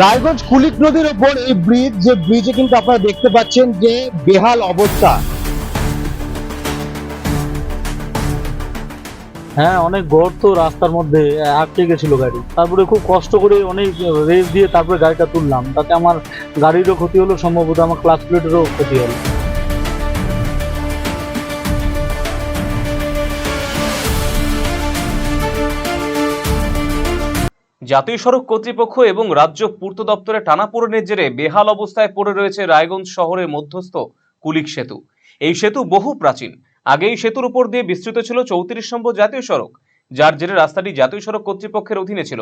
রায়গঞ্জ কুলিক নদীর ওপর এই ব্রিজ যে ব্রিজে কিন্তু আপনারা দেখতে পাচ্ছেন যে বেহাল অবস্থা। হ্যাঁ অনেক গর্ত রাস্তার মধ্যে আটকে গেছিল গাড়ি। তারপরে খুব কষ্ট করে অনেক রেস দিয়ে তারপরে গাড়িটা তুললাম। তাতে আমার গাড়িরও ক্ষতি হলো, সম্ভবত আমার ক্লাস প্লেটেরও ক্ষতি হলো। জাতীয় সড়ক কর্তৃপক্ষ এবং রাজ্য পূর্ত দপ্তরের টানাপোড়েনের জেরে বেহাল অবস্থায় পড়ে রয়েছে রায়গঞ্জ শহরের মধ্যস্থ কুলিক সেতু। এই সেতু বহু প্রাচীন। আগে এই সেতুর উপর দিয়ে বিস্তৃত ছিল চৌত্রিশ নম্বর জাতীয় সড়ক, যার জেরে রাস্তাটি জাতীয় সড়ক কর্তৃপক্ষের অধীনে ছিল।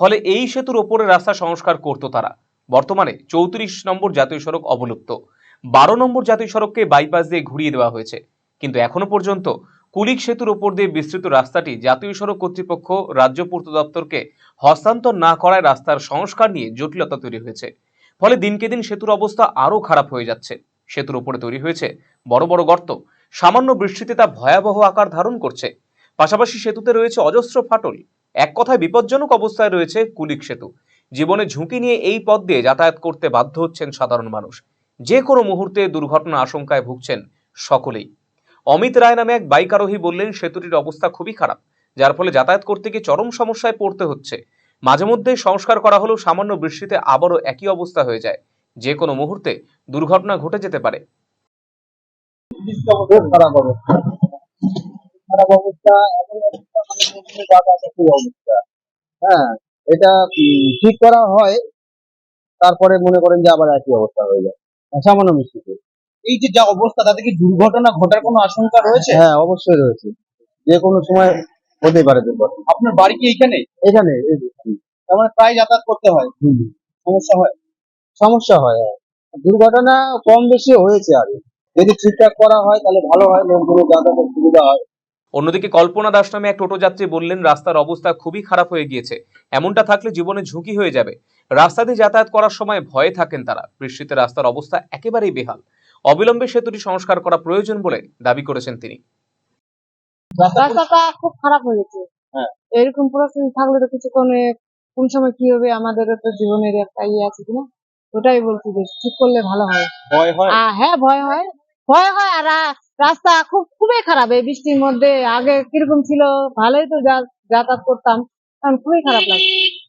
ফলে এই সেতুর ওপরে রাস্তা সংস্কার করত তারা। বর্তমানে চৌত্রিশ নম্বর জাতীয় সড়ক অবলুপ্ত। বারো নম্বর জাতীয় সড়ককে বাইপাস দিয়ে ঘুরিয়ে দেওয়া হয়েছে। কিন্তু এখনও পর্যন্ত কুলিক সেতুর ওপর দিয়ে বিস্তৃত রাস্তাটি জাতীয় সড়ক কর্তৃপক্ষ রাজ্য পূর্ত দপ্তরকে হস্তান্তর না করায় রাস্তার সংস্কার নিয়ে জটিলতা তৈরি হয়েছে। ফলে দিনকে দিন সেতুর অবস্থা আরও খারাপ হয়ে যাচ্ছে। সেতুর উপরে তৈরি হয়েছে বড় বড় গর্ত। সামান্য বৃষ্টিতে তা ভয়াবহ আকার ধারণ করছে। পাশাপাশি সেতুতে রয়েছে অজস্র ফাটল। এক কথায় বিপজ্জনক অবস্থায় রয়েছে কুলিক সেতু। জীবনে ঝুঁকি নিয়ে এই পথ দিয়ে যাতায়াত করতে বাধ্য হচ্ছেন সাধারণ মানুষ। যে কোনো মুহূর্তে দুর্ঘটনা আশঙ্কায় ভুগছেন সকলেই। অমিত রায় নামে এক বাইক আরোহী বললেন, সেতুটির অবস্থা খুবই খারাপ, যার ফলে যাতায়াত করতে গিয়ে চরম সমস্যায় পড়তে হচ্ছে। মাঝে মধ্যে সংস্কার করা হলেও সামান্য বৃষ্টিতে আবারও একই অবস্থা হয়ে যায়। যে কোনো মুহূর্তে দুর্ঘটনা ঘটে যেতে পারে। মানে হ্যাঁ এটা ঠিক করা হয়, তারপরে মনে করেন যে আবার একই অবস্থা হয়ে যায়। সামান্য মিষ্টিতে এই যে যা অবস্থা তাতে কি দুর্ঘটনা ঘটার কোনো আশঙ্কা রয়েছে? হ্যাঁ অবশ্যই রয়েছে। যে কোনো সময় হতে পারে দুর্ঘটনা। আপনার বাড়ি কি এইখানে এখানে হুম, তার মানে প্রায় যাতায়াত করতে হয়? সমস্যা হয়? সমস্যা হয় হ্যাঁ। দুর্ঘটনা কম বেশি হয়েছে আর যদি ঠিকঠাক করা হয় তাহলে ভালো হয় লোকগুলো যাতায়াতের সুবিধা হয়। অন্যদিকে কল্পনা দাস নামে এক টোটো যাত্রী বললেন রাস্তার অবস্থা খুবই খারাপ হয়ে গিয়েছে। এমনটা থাকলে জীবনে ঝুঁকি হয়ে যাবে। রাস্তা দিয়ে যাতায়াত করার সময় ভয়ে থাকেন তারা। বৃষ্টিতে রাস্তার অবস্থা একেবারেই বেহাল। অবিলম্বে সেতুটি সংস্কার করা প্রয়োজন বলে দাবি করেছেন তিনি। রাস্তাটা খুব খারাপ হয়ে গেছে। হ্যাঁ। এরকম পরিস্থিতি থাকলে তো কিছুক্ষণে কোন সময় কি হবে আমাদেরও তো জীবনের একটা ইয়ে আছে কিনা? ওটাই বলছি যে ঠিক করলে ভালো হয়। ভয় হয়? হ্যাঁ ভয় হয়। ভয় হয় আর রাস্তা খুব খুবই খারাপ। এই বৃষ্টির মধ্যে আগে কীরকম ছিল ভালোই তো যা- যাতায়াত করতাম। এখন খুবই খারাপ লাগছে।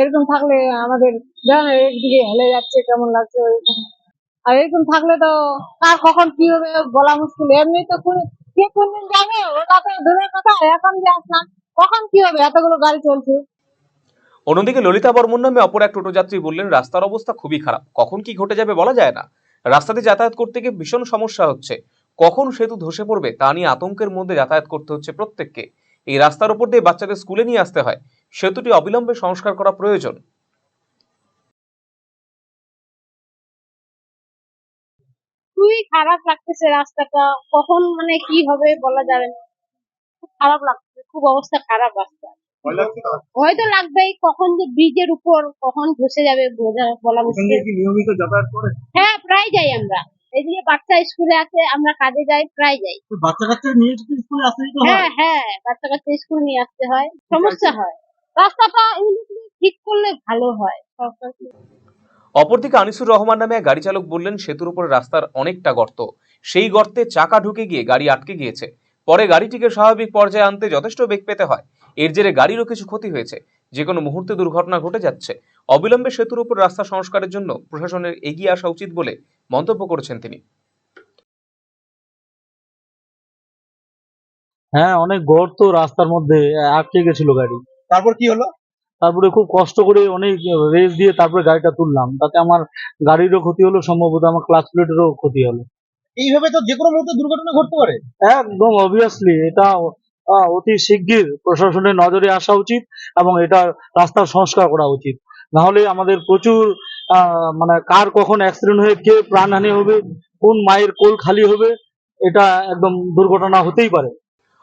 এরকম থাকলে আমাদের একদিকে হেলে যাচ্ছে কেমন লাগছে ওইরকম। আর এরকম থাকলে তো কার কখন কি হবে বলা মুশকিল? এমনি তো কে কোন দিন যাবে ওটা তো দূরের কথা এখন যে আসলাম, কখন কি হবে এতগুলো গাড়ি চলছে? অন্যদিকে ললিতা বর্মন নামে অপর এক টোটো যাত্রী বললেন, রাস্তার অবস্থা খুবই খারাপ। কখন কি ঘটে যাবে বলা যায় না। রাস্তাতে যাতায়াত করতে গিয়ে ভীষণ সমস্যা হচ্ছে। কখন সেতু ধসে পড়বে তা নিয়ে আতঙ্কের মধ্যে যাতায়াত করতে হচ্ছে প্রত্যেককে। এই রাস্তার উপর দিয়ে বাচ্চাদের স্কুলে নিয়ে আসতে হয়। সেতুটি অবিলম্বে সংস্কার করা প্রয়োজন। খারাপ লাগতেছে রাস্তাটা কখন মানে কি হবে বলা যাবে না। খুব খারাপ লাগছে খুব অবস্থা খারাপ রাস্তা। ভয় লাগছে তো? ভয় তো লাগবেই কখন যে ব্রিজের উপর কখন ধসে যাবে বোঝা বলা মুশকিল। নিয়মিত যাতায়াত করে? হ্যাঁ প্রায় যাই আমরা। এদিকে বাচ্চা স্কুলে আছে আমরা কাজে যাই প্রায় যাই। বাচ্চা কাচ্চা নিয়ে স্কুলে আসতেই তো হ্যাঁ। হ্যাঁ বাচ্চা কাচ্চা স্কুল নিয়ে আসতে হয় সমস্যা হয়। রাস্তাটা ঠিক করলে ভালো হয়। সরকার অপরদিকে আনিসুর রহমান নামে এক গাড়ি চালক বললেন সেতুর উপরে রাস্তার অনেকটা গর্ত। সেই গর্তে চাকা ঢুকে গিয়ে গাড়ি আটকে গিয়েছে। পরে গাড়িটিকে স্বাভাবিক পর্যায়ে আনতে যথেষ্ট বেগ পেতে হয়। এর জেরে গাড়িরও কিছু ক্ষতি হয়েছে। যে কোনো মুহূর্তে দুর্ঘটনা ঘটে যাচ্ছে। অবিলম্বে সেতুর উপর রাস্তা সংস্কারের জন্য প্রশাসনের এগিয়ে আসা উচিত বলে মন্তব্য করেছেন তিনি। হ্যাঁ অনেক গর্ত রাস্তার মধ্যে আটকে গেছিল গাড়ি। তারপর কি হলো? তারপরে খুব কষ্ট করে অনেক রেস দিয়ে তারপরে গাড়িটা তুললাম। তাতে আমার গাড়িরও ক্ষতি হলো সম্ভবত আমার ক্লাস প্লেটেরও ক্ষতি হলো। এইভাবে তো যে কোনো মুহূর্তে দুর্ঘটনা ঘটতে পারে। একদম অবভিয়াসলি এটা অতি শিগগির প্রশাসনের নজরে আসা উচিত এবং এটা রাস্তার সংস্কার করা উচিত। নাহলে আমাদের প্রচুর আহ, মানে কার কখন অ্যাক্সিডেন্ট হয়ে কে প্রাণহানি হবে কোন মায়ের কোল খালি হবে এটা একদম দুর্ঘটনা হতেই পারে।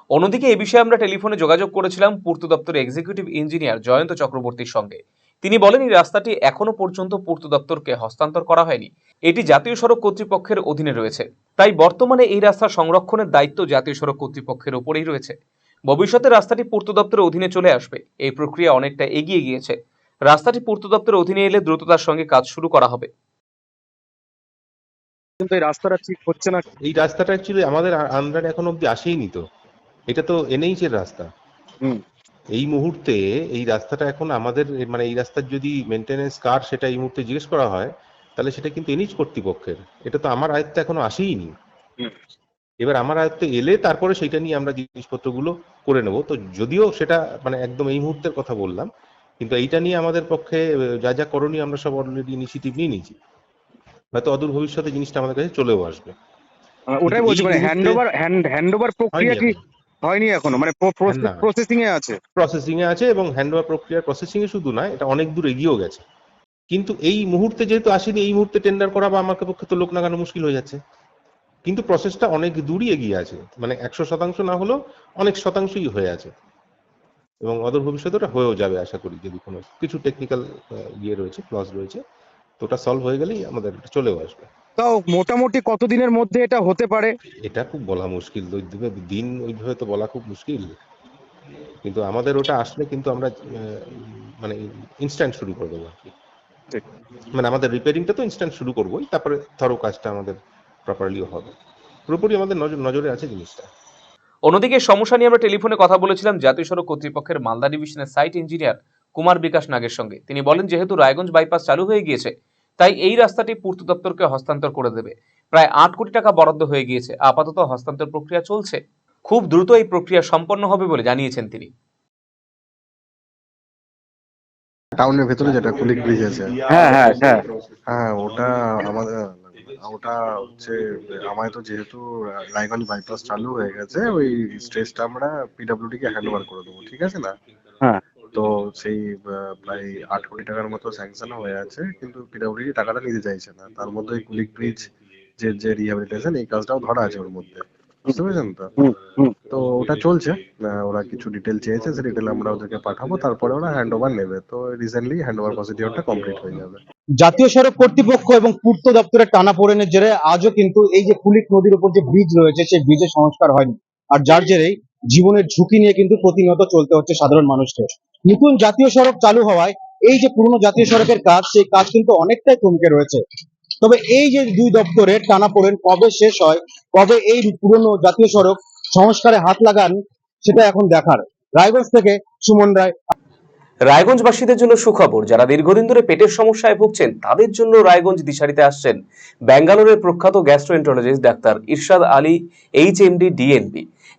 অন্যদিকে এই বিষয়ে আমরা টেলিফোনে যোগাযোগ করেছিলাম পূর্ত দপ্তরের এক্সিকিউটিভ ইঞ্জিনিয়ার জয়ন্ত চক্রবর্তীর সঙ্গে। তিনি বলেন এই রাস্তাটি এখনও পর্যন্ত পূর্ত দপ্তরকে হস্তান্তর করা হয়নি। এটি জাতীয় সড়ক কর্তৃপক্ষের অধীনে রয়েছে। তাই বর্তমানে এই রাস্তা সংরক্ষণের দায়িত্ব জাতীয় সড়ক কর্তৃপক্ষের উপরেই রয়েছে। ভবিষ্যতে রাস্তাটি পূর্ত দপ্তরের অধীনে চলে আসবে। এই প্রক্রিয়া অনেকটা এগিয়ে গিয়েছে। রাস্তাটি পূর্ত দপ্তরের অধীনে এলে দ্রুততার সঙ্গে কাজ শুরু করা হবে। কিন্তু এই রাস্তাটা ঠিক হচ্ছে না। এই রাস্তাটা অ্যাকচুয়ালি আমাদের আন্ডারে এখন অব্দি আসেইনি তো। এটা তো এনএইচ এর রাস্তা। হুম। এই মুহূর্তে এই রাস্তাটা এখন আমাদের মানে এই রাস্তার যদি মেনটেনেন্স কার সেটা এই মুহূর্তে জিজ্ঞেস করা হয় তাহলে সেটা কিন্তু এনএইচ কর্তৃপক্ষের। এটা তো আমার আয়ত্তে এখনও আসেইনি। এবার আমার আয়ত্তে এলে তারপরে সেটা নিয়ে আমরা জিনিসপত্রগুলো করে নেব। তো যদিও সেটা মানে একদম এই মুহূর্তের কথা বললাম কিন্তু এইটা নিয়ে আমাদের পক্ষে যা যা করণীয় আমরা সব অলরেডি ইনিশিয়েটিভ নিয়ে নিয়েছি। হয়তো অদূর ভবিষ্যতে জিনিসটা আমাদের কাছে চলেও আসবে। ওটাই বলছি মানে মুহূর্তে- hand over hand hand over প্রক্রিয়া কি হয়নি এখনও মানে প্রসেসিং এ আছে প্রসেসিং এ আছে। এবং হ্যান্ড ওভার প্রক্রিয়ার প্রসেসিং এ শুধু নয় এটা অনেক দূর এগিয়েও গেছে। কিন্তু এই মুহূর্তে যেহেতু আসেনি এই মুহূর্তে টেন্ডার করা বা আমার পক্ষে তো লোক লাগানো মুশকিল হয়ে যাচ্ছে। কিন্তু প্রসেসটা অনেক দূরই এগিয়ে আছে। মানে একশো শতাংশ না হলেও অনেক শতাংশই হয়ে আছে। এবং অদূর ভবিষ্যতে ওটা হয়েও যাবে আশা করি যদি কোনো কিছু টেকনিক্যাল ইয়ে রয়েছে ক্লজ রয়েছে তো ওটা সলভ হয়ে গেলেই আমাদের চলেও আসবে। তাও মোটামুটি কতদিনের মধ্যে এটা হতে পারে? এটা খুব বলা মুশকিল দিন ওইভাবে তো বলা খুব মুশকিল। কিন্তু আমাদের ওটা আসলে কিন্তু আমরা মানে ইনস্ট্যান্ট শুরু করে দেবো আর কি। মানে আমাদের রিপেয়ারিংটা তো ইনস্ট্যান্ট শুরু করবোই তারপরে ধরো কাজটা আমাদের প্রপারলিও হবে। পুরোপুরি আমাদের নজর নজরে আছে জিনিসটা। অন্যদিকে সমস্যা নিয়ে আমরা টেলিফোনে কথা বলেছিলাম জাতীয় সড়ক কর্তৃপক্ষের মালদা ডিভিশনের সাইট ইঞ্জিনিয়ার কুমার বিকাশ নাগের সঙ্গে। তিনি বলেন যেহেতু রায়গঞ্জ বাইপাস চালু হয়ে গিয়েছে তাই এই রাস্তাটি পূর্ত দপ্তরকে হস্তান্তর করে দেবে। প্রায় আট কোটি টাকা বরাদ্দ হয়ে গিয়েছে। আপাতত হস্তান্তর প্রক্রিয়া চলছে। খুব দ্রুত এই প্রক্রিয়া সম্পন্ন হবে বলে জানিয়েছেন তিনি। টাউনের ভেতরে যেটা কুলিক ব্রিজ আছে। হ্যাঁ হ্যাঁ হ্যাঁ। হ্যাঁ ওটা আমাদের ওটা হচ্ছে আমায় তো যেহেতু রায়গঞ্জ বাইপাস চালু হয়ে গেছে ওই স্টেজটা আমরা পিডব্লিউডি কে হ্যান্ড ওভার করে দেবো ঠিক আছে না? হ্যাঁ। তো সেই প্রায় আট কোটি টাকার মতো স্যাংশন হয়ে আছে কিন্তু পিডব্লিউডি টাকাটা নিতে চাইছে না। তার মধ্যে কুলিক ব্রিজ যে যে রিহ্যাবিলিটেশন এই কাজটাও ধরা আছে ওর মধ্যে। বুঝতে পেরেছেন তো। তো ওটা চলছে। আহ, ওরা কিছু ডিটেল চেয়েছে সে ডিটেল আমরা ওদেরকে পাঠাবো তারপরে ওরা হ্যান্ড ওভার নেবে। তো রিসেন্টলি হ্যান্ড ওভার প্রসিডিওরটা কমপ্লিট হয়ে যাবে। জাতীয় সড়ক কর্তৃপক্ষ এবং পূর্ত দপ্তরের টানাপোড়েনের জেরে আজও কিন্তু এই যে কুলিক নদীর উপর যে ব্রিজ রয়েছে সেই ব্রিজের সংস্কার হয়নি। আর যার জেরেই জীবনের ঝুঁকি নিয়ে কিন্তু প্রতিনিয়ত চলতে হচ্ছে সাধারণ মানুষকে নতুন জাতীয় সড়ক চালু হওয়ায় এই যে পুরনো জাতীয় সড়কের কাজ, সেই কাজ কিন্তু অনেকটাই থমকে রয়েছে। তবে এই যে দুই দপ্তরের টানাপোড়েন কবে শেষ হয়, কবে এই পুরনো জাতীয় সড়ক সংস্কারে হাত লাগান, সেটা এখন দেখার। রায়গঞ্জ থেকে সুমন রায়। রায়গঞ্জবাসীদের জন্য সুখবর, যারা দীর্ঘদিন ধরে পেটের সমস্যায় ভুগছেন, তাদের জন্য রায়গঞ্জ দিশারিতে আসছেন ব্যাঙ্গালোরের প্রখ্যাত gastroenterologist doctor Irshad Ali H M MD DNB.